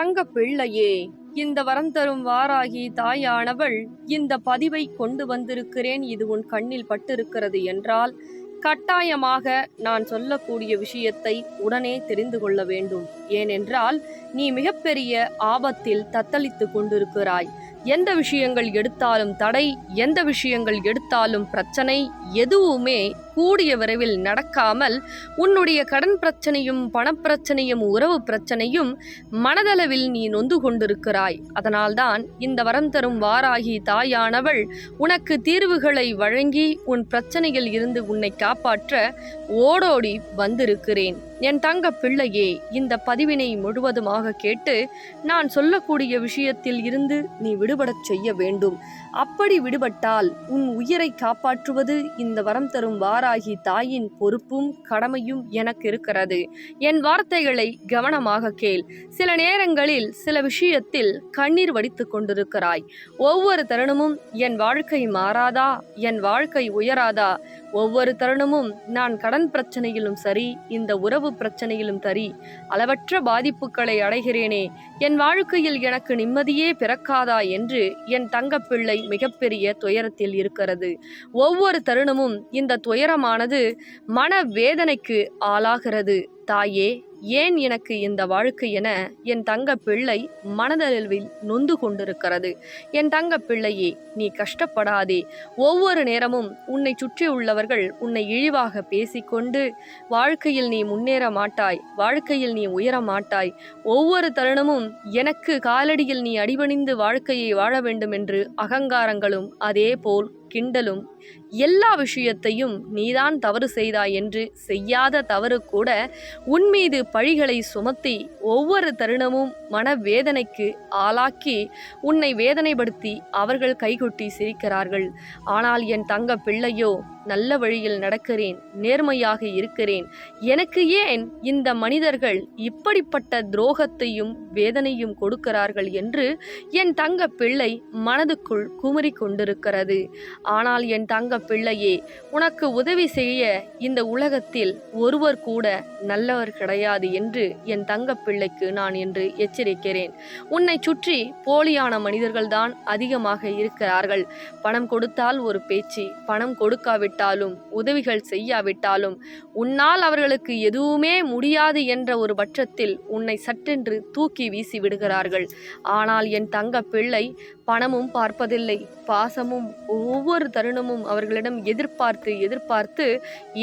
தங்க பிள்ளையே இந்த வரம் தரும் வாராகி தாயானவள் இந்த பதிவை கொண்டு வந்திருக்கிறேன் இது உன் கண்ணில் பட்டிருக்கிறது என்றால் கட்டாயமாக நான் சொல்லக்கூடிய விஷயத்தை உடனே தெரிந்து கொள்ள வேண்டும். ஏனென்றால் நீ மிகப்பெரிய ஆபத்தில் தத்தளித்து கொண்டிருக்கிறாய். எந்த விஷயங்கள் எடுத்தாலும் தடை எந்த விஷயங்கள் எடுத்தாலும் பிரச்சனை எதுவுமே கூடிய விரைவில் நடக்காமல் உன்னுடைய கடன் பிரச்சனையும் பணப்பிரச்சனையும் உறவு பிரச்சனையும் மனதளவில் நீ நொந்து கொண்டிருக்கிறாய். அதனால்தான் இந்த வரம் தரும் வாராகி தாயானவள் உனக்கு தீர்வுகளை வழங்கி உன் பிரச்சனையில் இருந்து உன்னை காப்பாற்ற ஓடோடி வந்திருக்கிறேன். என் தங்க பிள்ளையே இந்த பதிவினை முழுவதுமாக கேட்டு நான் சொல்லக்கூடிய விஷயத்தில் இருந்து நீ விடுபடச் செய்ய வேண்டும். அப்படி விடுபட்டால் உன் உயிரை காப்பாற்றுவது இந்த வரம் தரும் வாராகி தாயின் பொறுப்பும் கடமையும் எனக்கு இருக்கிறது. என் வார்த்தைகளை கவனமாக கேள். சில நேரங்களில் சில விஷயத்தில் கண்ணீர் வடித்துக் கொண்டிருக்கிறாய். ஒவ்வொரு தருணமும் என் வாழ்க்கை மாறாதா? என் வாழ்க்கை உயராதா? ஒவ்வொரு தருணமும் நான் கடன் பிரச்சனையிலும் சரி இந்த உறவு பிரச்சனையிலும் சரி அளவற்ற பாதிப்புகளை அடைகிறேனே. என் வாழ்க்கையில் எனக்கு நிம்மதியே பிறக்காதா என்று என் தங்கப்பிள்ளை மிகப்பெரிய துயரத்தில் இருக்கிறது. ஒவ்வொரு தருணமும் இந்த துயர துயரமானது மன வேதனைக்கு ஆளாகிறது. தாயே ஏன் எனக்கு இந்த வாழ்க்கை என என் தங்க பிள்ளை மனதளவில் நொந்து கொண்டிருக்கிறது. என் தங்க பிள்ளையே நீ கஷ்டப்படாதே. ஒவ்வொரு நேரமும் உன்னை சுற்றியுள்ளவர்கள் உன்னை இழிவாக பேசிக்கொண்டு வாழ்க்கையில் நீ முன்னேற மாட்டாய் வாழ்க்கையில் நீ உயர மாட்டாய். ஒவ்வொரு தருணமும் எனக்கு காலடியில் நீ அடிபணிந்து வாழ்க்கையை வாழ வேண்டும் என்று அகங்காரங்களும் அதேபோல் கிண்டலும் எல்லா விஷயத்தையும் நீதான் தவறு செய்தாய் என்று செய்யாத தவறு கூட உன் மீது பழிகளை சுமத்தி ஒவ்வொரு தருணமும் மனவேதனைக்கு ஆளாக்கி உன்னை வேதனைப்படுத்தி அவர்கள் கைகொட்டி சிரிக்கிறார்கள். ஆனால் என் தங்க பிள்ளையோ நல்ல வழியில் நடக்கிறேன் நேர்மையாக இருக்கிறேன். எனக்கு ஏன் இந்த மனிதர்கள் இப்படிப்பட்ட துரோகத்தையும் வேதனையும் கொடுக்கிறார்கள் என்று என் தங்க பிள்ளை மனதுக்குள் குமரி கொண்டிருக்கிறது. ஆனால் என் தங்க பிள்ளையே உனக்கு உதவி செய்ய இந்த உலகத்தில் ஒருவர் கூட நல்லவர் கிடையாது என்று என் தங்க பிள்ளைக்கு நான் என்று எச்சரிக்கிறேன். உன்னை சுற்றி போலியான மனிதர்கள்தான் அதிகமாக இருக்கிறார்கள். பணம் கொடுத்தால் ஒரு பேச்சு பணம் கொடுக்காவிட்டாலும் உதவிகள் செய்யாவிட்டாலும் உன்னால் அவர்களுக்கு எதுவுமே முடியாது என்ற ஒரு பட்சத்தில் உன்னை சட்டென்று தூக்கி வீசி விடுகிறார்கள். ஆனால் என் தங்க பிள்ளை பணமும் பார்ப்பதில்லை. பாசமும் ஒவ்வொரு தருணமும் அவர்களிடம் எதிர்பார்த்து எதிர்பார்த்து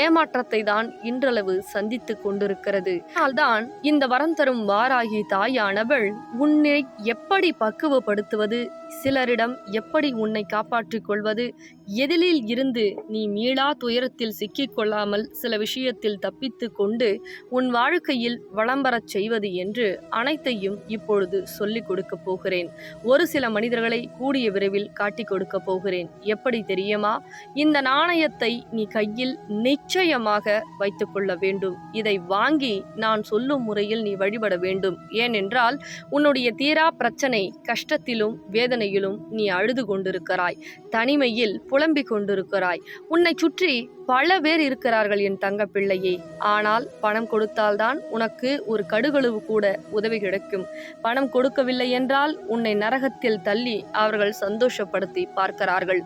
ஏமாற்றத்தை தான் இன்றளவு சந்தித்து கொண்டிருக்கிறது. அதனால்தான் இந்த வரம் தரும் வாராகி தாயானவள் உன்னை எப்படி பக்குவப்படுத்துவது? சிலரிடம் எப்படி உன்னை காப்பாற்றிக் கொள்வது? எதிலில் இருந்து நீ மீளா துயரத்தில் சிக்கிக்கொள்ளாமல் சில விஷயத்தில் தப்பித்து கொண்டு உன் வாழ்க்கையில் வளம் செய்வது என்று அனைத்தையும் இப்பொழுது சொல்லிக் கொடுக்கப் போகிறேன். ஒரு சில மனிதர்களை கூடிய விரைவில் காட்டிக் கொடுக்கப் போகிறேன். எப்படி தெரியுமா? இந்த நாணயத்தை நீ கையில் நிச்சயமாக வைத்துக்கொள்ள வேண்டும். இதை வாங்கி நான் சொல்லும் முறையில் நீ வழிபட வேண்டும். ஏனென்றால் உன்னுடைய தீரா பிரச்சனை கஷ்டத்திலும் வேதனையிலும் நீ அழுது கொண்டிருக்கிறாய். தனிமையில் புலம்பிக் கொண்டிருக்கிறாய். உன்னை சுற்றி பல பேர் இருக்கிறார்கள் என் தங்க பிள்ளையே ஆனால் பணம் கொடுத்தால்தான் உனக்கு ஒரு கடுகளவு கூட உதவி கிடைக்கும். பணம் கொடுக்கவில்லை என்றால் உன்னை நரகத்தில் தள்ளி அவர்கள் சந்தோஷப்படுத்தி பார்க்கிறார்கள்.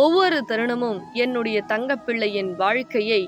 ஒவ்வொரு தருணமும் என்னுடைய தங்கப்பிள்ளையின் வாழ்க்கையை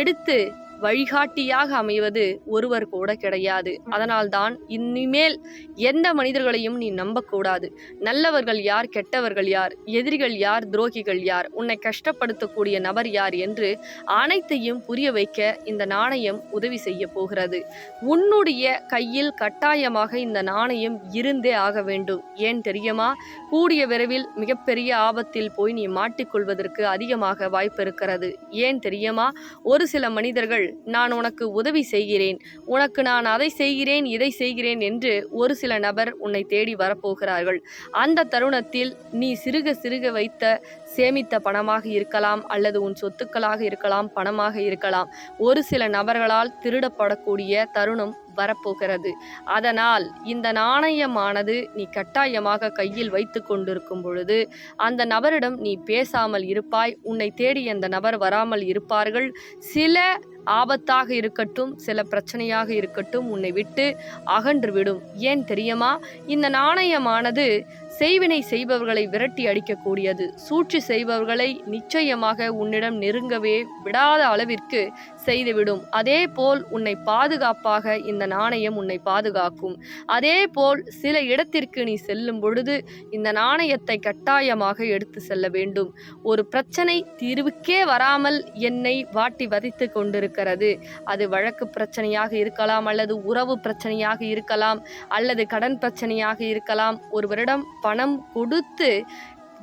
எடுத்து வழிகாட்டியாக அமைவது ஒருவர் கூட கிடையாது. அதனால்தான் இனிமேல் எந்த மனிதர்களையும் நீ நம்பக்கூடாது. நல்லவர்கள் யார் கெட்டவர்கள் யார் எதிரிகள் யார் துரோகிகள் யார் உன்னை கஷ்டப்படுத்தக்கூடிய நபர் யார் என்று அனைத்தையும் புரிய வைக்க இந்த நாணயம் உதவி செய்ய போகிறது. உன்னுடைய கையில் கட்டாயமாக இந்த நாணயம் இருந்தே ஆக வேண்டும். ஏன் தெரியுமா? கூடிய விரைவில் மிகப்பெரிய ஆபத்தில் போய் நீ மாட்டிக்கொள்வதற்கு அதிகமாக வாய்ப்பு இருக்கிறது. ஏன் தெரியுமா? ஒரு சில மனிதர்கள் நான் உனக்கு உதவி செய்கிறேன். உனக்கு நான் அதை செய்கிறேன் இதை செய்கிறேன் என்று ஒரு சில நபர் உன்னை தேடி வரப்போகிறார்கள். அந்த தருணத்தில் நீ சிறுக சிறுக வைத்த சேமித்த பணமாக இருக்கலாம் அல்லது உன் சொத்துக்களாக இருக்கலாம் பணமாக இருக்கலாம். ஒரு சில நபர்களால் திருடப்படக்கூடிய தருணம் வரப்போகிறது. அதனால் இந்த நாணயமானது நீ கட்டாயமாக கையில் வைத்து கொண்டிருக்கும் பொழுது அந்த நபரிடம் நீ பேசாமல் இருப்பாய். உன்னை தேடி அந்த நபர் வராமல் இருப்பார்கள். சில ஆபத்தாக இருக்கட்டும் சில பிரச்சனையாக இருக்கட்டும் உன்னை விட்டு அகன்றுவிடும் ஏன் தெரியுமா? இந்த நாணயமானது செய்வினை செய்பவர்களை விரட்டி அடிக்கக்கூடியது. சூழ்ச்சி செய்பவர்களை நிச்சயமாக உன்னிடம் நெருங்கவே விடாத அளவிற்கு செய்துவிடும். அதே போல் உன்னை பாதுகாப்பாக இந்த நாணயம் உன்னை பாதுகாக்கும். அதே போல் சில இடத்திற்கு நீ செல்லும் பொழுது இந்த நாணயத்தை கட்டாயமாக எடுத்து செல்ல வேண்டும். ஒரு பிரச்சனை தீர்வுக்கே வராமல் என்னை வாட்டி வதைத்து கொண்டிருக்கிறது. அது வழக்கு பிரச்சனையாக இருக்கலாம் அல்லது உறவு பிரச்சனையாக இருக்கலாம் அல்லது கடன் பிரச்சனையாக இருக்கலாம். ஒருவரிடம் பணம் கொடுத்து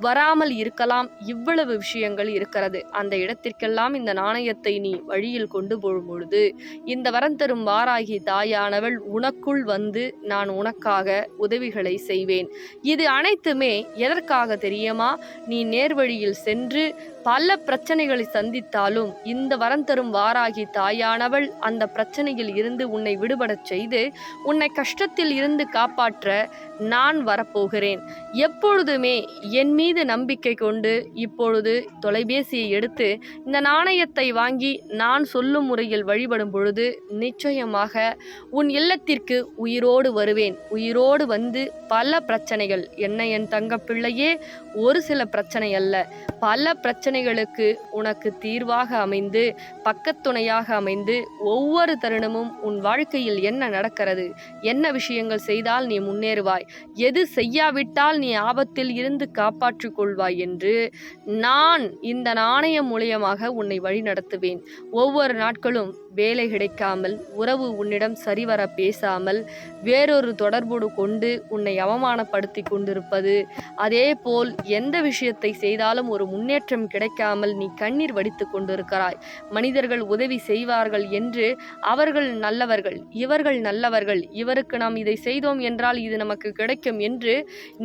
வராமல் இருக்கலாம். இவ்வளவு விஷயங்கள் இருக்கிறது. அந்த இடத்திற்கெல்லாம் இந்த நாணயத்தை நீ வழியில் கொண்டு போகும் பொழுது இந்த வரம் தரும் வாராகி தாயானவள் உனக்குள் வந்து நான் உனக்காக உதவிகளை செய்வேன். இது அனைத்துமே எதற்காக தெரியுமா? நீ நேர்வழியில் சென்று பல பிரச்சனைகளை சந்தித்தாலும் இந்த வரம் தரும் வாராகி தாயானவள் அந்த பிரச்சனையில் இருந்து உன்னை விடுபடச் செய்து உன்னை கஷ்டத்தில் இருந்து காப்பாற்ற நான் வரப்போகிறேன். எப்பொழுதுமே என் மீது நம்பிக்கை கொண்டு இப்பொழுது தொலைபேசியை எடுத்து இந்த நாணயத்தை வாங்கி நான் சொல்லும் முறையில் வழிபடும் பொழுது நிச்சயமாக உன் இல்லத்திற்கு உயிரோடு வருவேன். உயிரோடு வந்து பல பிரச்சனைகள். என்ன என் தங்க பிள்ளையே ஒரு சில பிரச்சனை அல்ல. பல பிரச்சனை பிரச்சனைகளுக்கு உனக்கு தீர்வாக அமைந்து பக்கத்துணையாக அமைந்து ஒவ்வொரு தருணமும் உன் வாழ்க்கையில் என்ன நடக்கிறது? என்ன விஷயங்கள் செய்தால் நீ முன்னேறுவாய்? எது செய்யாவிட்டால் நீ ஆபத்தில் இருந்து காப்பாற்றிக் கொள்வாய் என்று நான் இந்த நாணயம் மூலியமாக உன்னை வழிநடத்துவேன். ஒவ்வொரு நாட்களும் வேலை கிடைக்காமல் உறவு உன்னிடம் சரிவர பேசாமல் வேறொரு தொடர்போடு கொண்டு உன்னை அவமானப்படுத்தி கொண்டிருப்பது. அதேபோல் எந்த விஷயத்தை செய்தாலும் ஒரு முன்னேற்றம் கிடைக்காமல் நீ கண்ணீர் வடித்து கொண்டிருக்கிறாய். மனிதர்கள் உதவி செய்வார்கள் என்று அவர்கள் நல்லவர்கள் இவர்கள் நல்லவர்கள் இவருக்கு நாம் இதை செய்தோம் என்றால் இது நமக்கு கிடைக்கும் என்று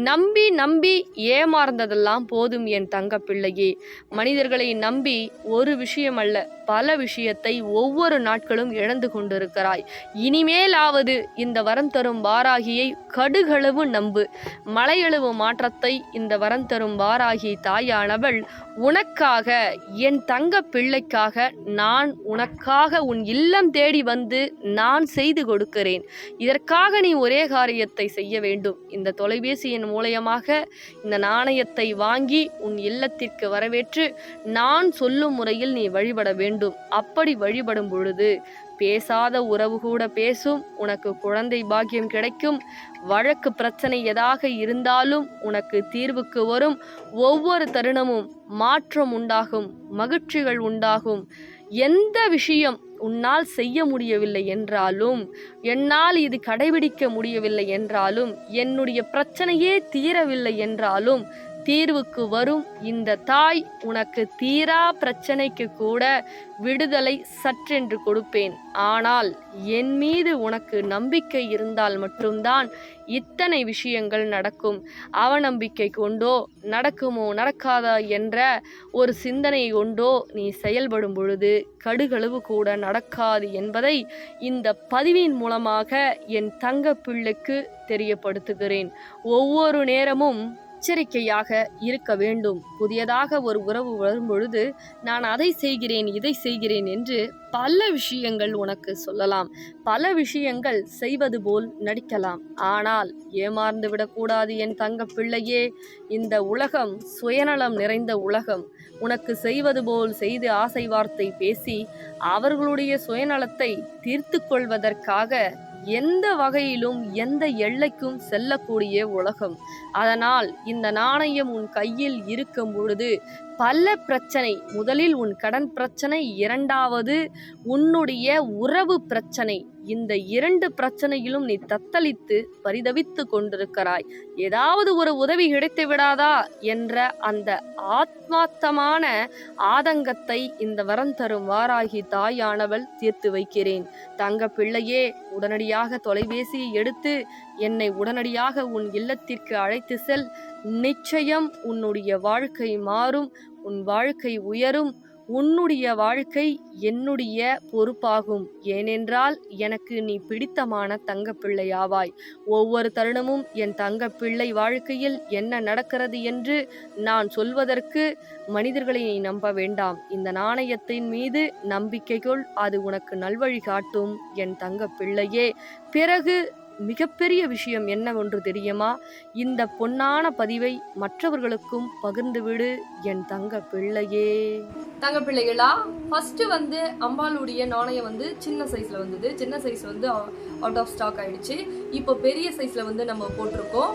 நம்பி நம்பி ஏமாறந்ததெல்லாம் போதும் என் தங்க பிள்ளையே மனிதர்களை நம்பி ஒரு விஷயம் அல்ல பல விஷயத்தை ஒவ்வொரு நாட்களும் இழந்து கொண்டிருக்கிறாய். இனிமேலாவது இந்த வரம் தரும் வாராகியை கடுகளவு நம்பு. மலையளவு மாற்றத்தை இந்த வரம் தரும் வாராகி தாயானவள் உனக்காக என் தங்க பிள்ளைக்காக நான் உனக்காக உன் இல்லம் தேடி வந்து நான் செய்து கொடுக்கிறேன். இதற்காக நீ ஒரே காரியத்தை செய்ய வேண்டும். இந்த தொலைபேசியின் மூலயமாக இந்த நாணயத்தை வாங்கி உன் இல்லத்திற்கு வரவேற்று நான் சொல்லும் முறையில் நீ வழிபட வேண்டும். அப்படி வழிபடும் பொழுது பேசாத உறவு கூட பேசும் உனக்கு குழந்தை பாக்கியம் கிடைக்கும். வழக்கு பிரச்சனை எதாக இருந்தாலும் உனக்கு தீர்வுக்கு வரும். ஒவ்வொரு தருணமும் மாற்றம் உண்டாகும் மகிழ்ச்சிகள் உண்டாகும். எந்த விஷயம் உன்னால் செய்ய முடியவில்லை என்றாலும் என்னால் இது கடைபிடிக்க முடியவில்லை என்றாலும் என்னுடைய பிரச்சனையே தீரவில்லை என்றாலும் தீர்வுக்கு வரும். இந்த தாய் உனக்கு தீரா பிரச்சனைக்கு கூட விடுதலை சற்றென்று கொடுப்பேன். ஆனால் என் மீது உனக்கு நம்பிக்கை இருந்தால் மட்டும்தான் இத்தனை விஷயங்கள் நடக்கும். அவநம்பிக்கை கொண்டோ நடக்குமோ நடக்காதா என்ற ஒரு சிந்தனை கொண்டோ நீ செயல்படும் பொழுது கடுகளவு கூட நடக்காது என்பதை இந்த பதிவின் மூலமாக என் தங்க பிள்ளைக்கு தெரியப்படுத்துகிறேன். ஒவ்வொரு நேரமும் எச்சரிக்கையாக இருக்க வேண்டும். புதியதாக ஒரு உறவு வரும்பொழுது நான் அதை செய்கிறேன் இதை செய்கிறேன் என்று பல விஷயங்கள் உனக்கு சொல்லலாம். பல விஷயங்கள் செய்வது போல் நடிக்கலாம். ஆனால் ஏமாந்து விடக்கூடாது என் தங்க பிள்ளையே. இந்த உலகம் சுயநலம் நிறைந்த உலகம். உனக்கு செய்வது போல் செய்து ஆசை வார்த்தை பேசி அவர்களுடைய சுயநலத்தை தீர்த்து கொள்வதற்காக எந்த வகையிலும் எந்த எல்லைக்கும் செல்லக்கூடிய உலகம். அதனால் இந்த நாணயம் உன் கையில் இருக்கும் பொழுது பல பிரச்சனை. முதலில் உன் கடன் பிரச்சனை இரண்டாவது உன்னுடைய உறவு பிரச்சனை. இந்த இரண்டு பிரச்சனையிலும் நீ தத்தளித்து பரிதவித்து கொண்டிருக்கிறாய். ஏதாவது ஒரு உதவி கிடைத்து விடாதா? என்ற அந்த ஆத்மார்த்தமான ஆதங்கத்தை இந்த வரம் தரும் வாராகி தாயானவள் தீர்த்து வைக்கிறேன். தங்க பிள்ளையே உடனடியாக தொலைபேசியை எடுத்து என்னை உடனடியாக உன் இல்லத்திற்கு அழைத்து செல். நிச்சயம் உன்னுடைய வாழ்க்கை மாறும் உன் வாழ்க்கை உயரும். உன்னுடைய வாழ்க்கை என்னுடைய பொறுப்பாகும். ஏனென்றால் எனக்கு நீ பிடித்தமான தங்கப்பிள்ளையாவாய் ஒவ்வொரு தருணமும் என் தங்கப்பிள்ளை வாழ்க்கையில் என்ன நடக்கிறது என்று நான் சொல்வதற்கு மனிதர்களை நீ நம்ப வேண்டாம். இந்த நாணயத்தின் மீது நம்பிக்கை கொள் அது உனக்கு நல்வழி காட்டும். என் தங்கப்பிள்ளையே. பிறகு மிகப்பெரிய விஷயம் என்னவென்று தெரியுமா? இந்த பொன்னான பதிவை மற்றவர்களுக்கும் பகிர்ந்துவிடு என் தங்க பிள்ளையே. தங்க பிள்ளைகளா ஃபர்ஸ்ட் வந்து அம்பாளுடைய நாணயம் வந்து சின்ன சைஸ்ல வந்தது. சின்ன சைஸ் வந்து அவுட் ஆஃப் ஸ்டாக் ஆயிடுச்சு. இப்போ பெரிய சைஸ்ல வந்து நம்ம போட்டிருக்கோம்.